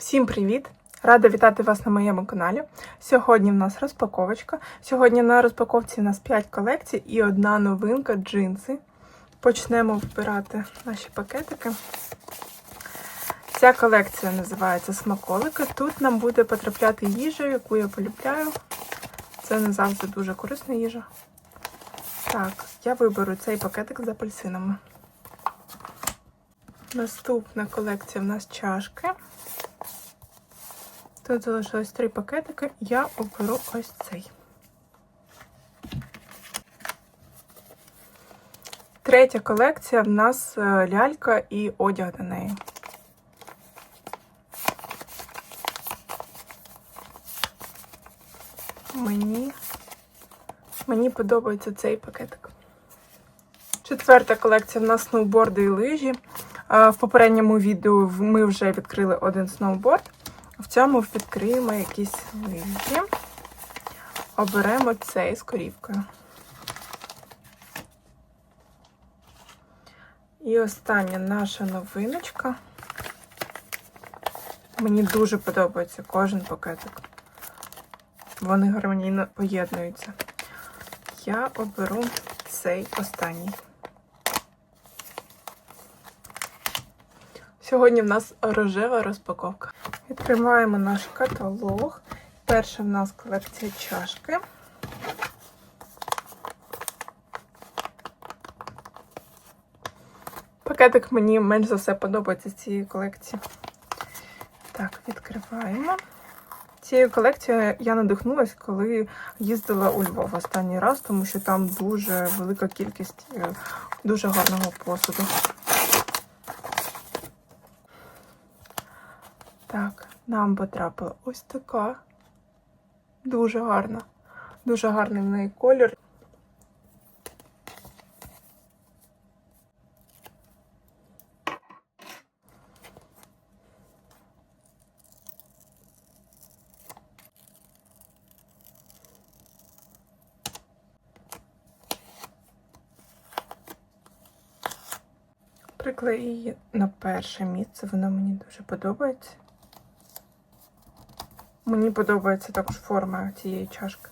Всім привіт! Рада вітати вас на моєму каналі. Сьогодні в нас розпаковочка. Сьогодні на розпаковці у нас 5 колекцій і одна новинка джинси. Почнемо вбирати наші пакетики. Ця колекція називається Смаколики. Тут нам буде потрапляти їжа, яку я полюбляю. Це не завжди дуже корисна їжа. Так, я виберу цей пакетик з апельсинами. Наступна колекція в нас чашки. Тут залишилось три пакетики. Я оберу ось цей. Третя колекція в нас е, лялька і одяг до неї. Мені, мені подобається цей пакетик. Четверта колекція в нас сноуборди і лижі. Е, В попередньому відео ми вже відкрили один сноуборд. Цьому відкриємо якісь лижі. Оберемо цей з корівкою. І остання наша новиночка. Мені дуже подобається кожен пакетик. Вони гармонійно поєднуються. Я оберу цей останній. Сьогодні в нас рожева розпаковка. Відкриваємо наш каталог. Перша в нас колекція чашки. Пакетик мені менш за все подобається з цієї колекції. Так, відкриваємо. Цією колекцією я надихнулася, коли їздила у Львов останній раз, тому що там дуже велика кількість е, дуже гарного посуду. Так, нам потрапила ось така. Дуже гарна. Дуже гарний в неї колір. Приклею її на перше місце, вона мені дуже подобається. Мені подобається також форма цієї чашки.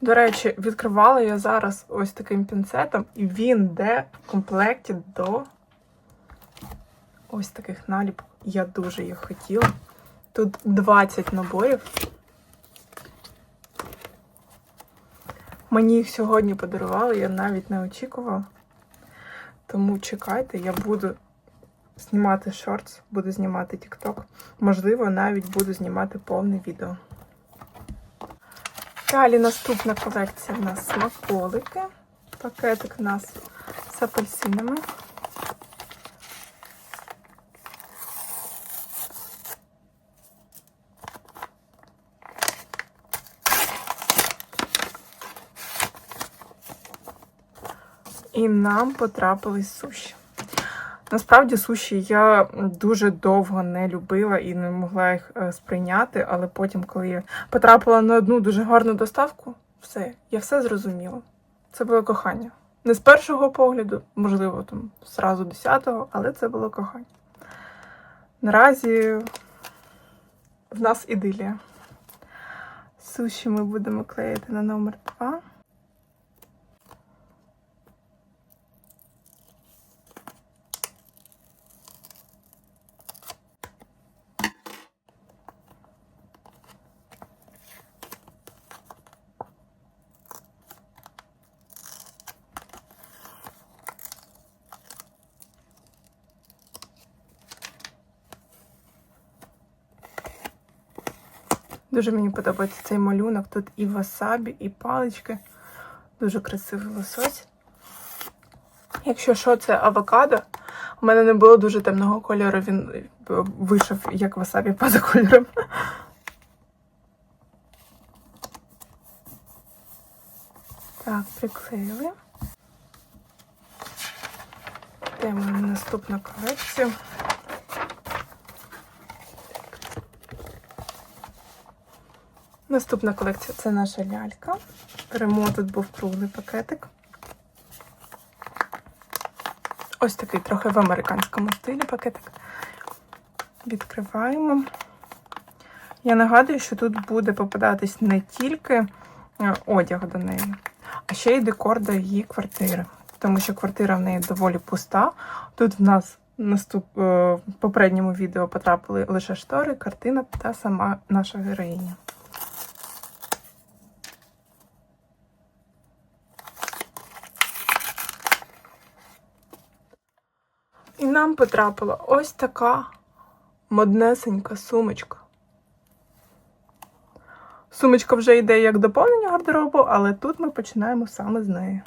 До речі, відкривала я зараз ось таким пінцетом, і він йде в комплекті до ось таких наліпок. Я дуже їх хотіла. Тут 20 наборів. Мені їх сьогодні подарували, я навіть не очікувала. Тому чекайте, я буду знімати шортс, буду знімати TikTok. Можливо, навіть буду знімати повне відео. Далі наступна колекція в нас смаколики. Пакетик у нас з апельсинами. І нам потрапились суші. Насправді суші я дуже довго не любила і не могла їх е, сприйняти, але потім, коли я потрапила на одну дуже гарну доставку, все, я все зрозуміла. Це було кохання. Не з першого погляду, можливо, там зразу десятого, але це було кохання. Наразі в нас ідилія. Суші ми будемо клеїти на номер 2. Дуже мені подобається цей малюнок. Тут і васабі, і палички. Дуже красивий лосось. Якщо що, це авокадо. У мене не було дуже темного кольору, він е, вийшов як васабі поза кольором. Так, приклеїли. Йдемо на наступну колекцію. Наступна колекція це наша лялька. Беремо тут був круглий пакетик. Ось такий трохи в американському стилі пакетик. Відкриваємо. Я нагадую, що тут буде попадатись не тільки е, одяг до неї, а ще й декор до її квартири. Тому що квартира в неї доволі пуста. Тут в нас наступ... е, в попередньому відео потрапили лише штори, картина та сама наша героїня. І потрапила ось така моднесенька сумочка. Сумочка вже йде як доповнення гардеробу, але тут ми починаємо саме з неї.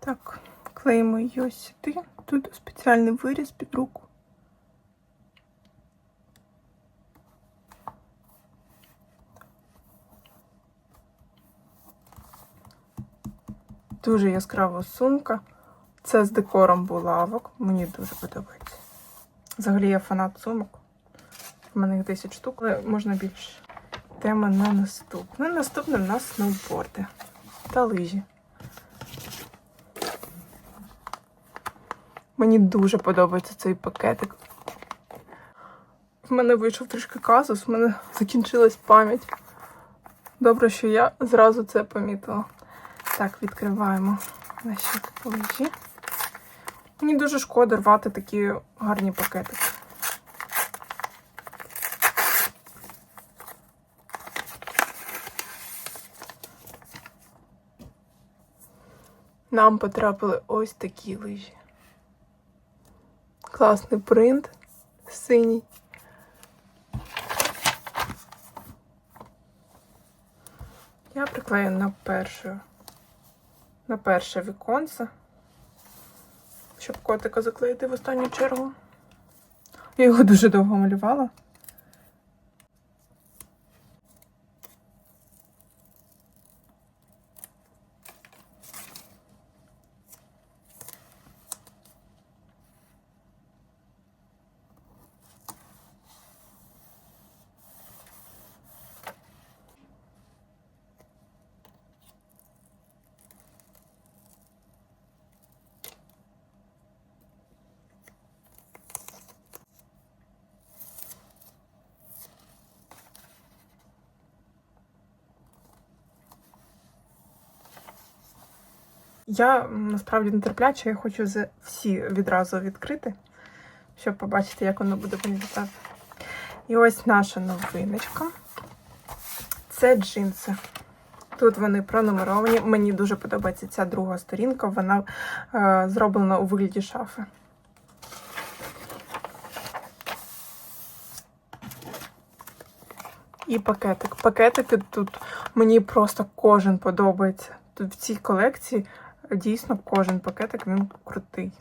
Так, клеїмо її ось сюди. Тут спеціальний виріз під руку. Дуже яскрава сумка. Це з декором булавок. Мені дуже подобається. Взагалі я фанат сумок. У мене їх 10 штук, але можна більше. Тема на наступне. Наступне в нас сноуборди та лижі. Мені дуже подобається цей пакетик. В мене вийшов трішки казус, в мене закінчилась пам'ять. Добре, що я зразу це помітила. Так, відкриваємо наші лижі. Мені дуже шкода рвати такі гарні пакетики. Нам потрапили ось такі лижі. Класний принт синій. Я приклею на першу, на перше віконце, щоб котика заклеїти в останню чергу. Я його дуже довго малювала. Я насправді нетерпляча, я хочу всі відразу відкрити, щоб побачити, як воно буде виглядати. І ось наша новиночка. Це джинси. Тут вони пронумеровані. Мені дуже подобається ця друга сторінка. Вона е, зроблена у вигляді шафи. І пакетик. Пакетики тут мені просто кожен подобається. Тут в цій колекції дійсно кожен пакетик він крутий.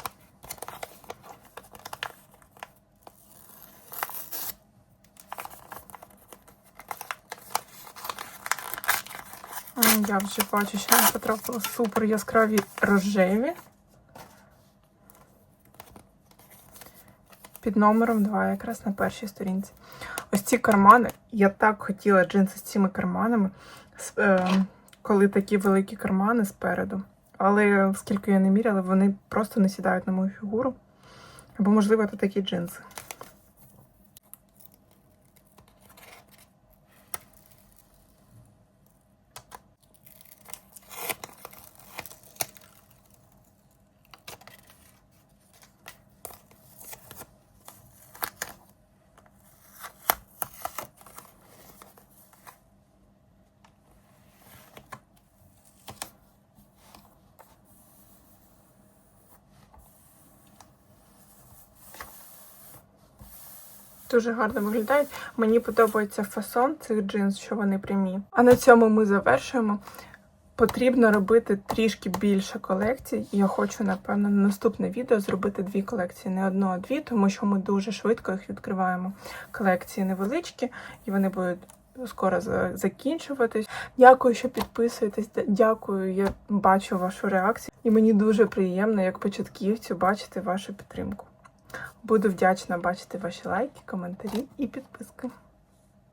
Я вже бачу, що нам потрапили супер яскраві рожеві. Під номером 2, якраз на першій сторінці. Ось ці кармани. Я так хотіла джинси з цими карманами, е, коли такі великі кармани спереду. Але оскільки я не міряла, вони просто не сідають на мою фігуру. Або, можливо, це такі джинси. Дуже гарно виглядають. Мені подобається фасон цих джинс, що вони прямі. А на цьому ми завершуємо. Потрібно робити трішки більше колекцій. Я хочу, напевно, на наступне відео зробити дві колекції, не одну, а дві, тому що ми дуже швидко їх відкриваємо. Колекції невеличкі, і вони будуть скоро закінчуватись. Дякую, що підписуєтесь. Дякую, я бачу вашу реакцію. І мені дуже приємно, як початківцю, бачити вашу підтримку. Буду вдячна бачити ваші лайки, коментарі і підписки.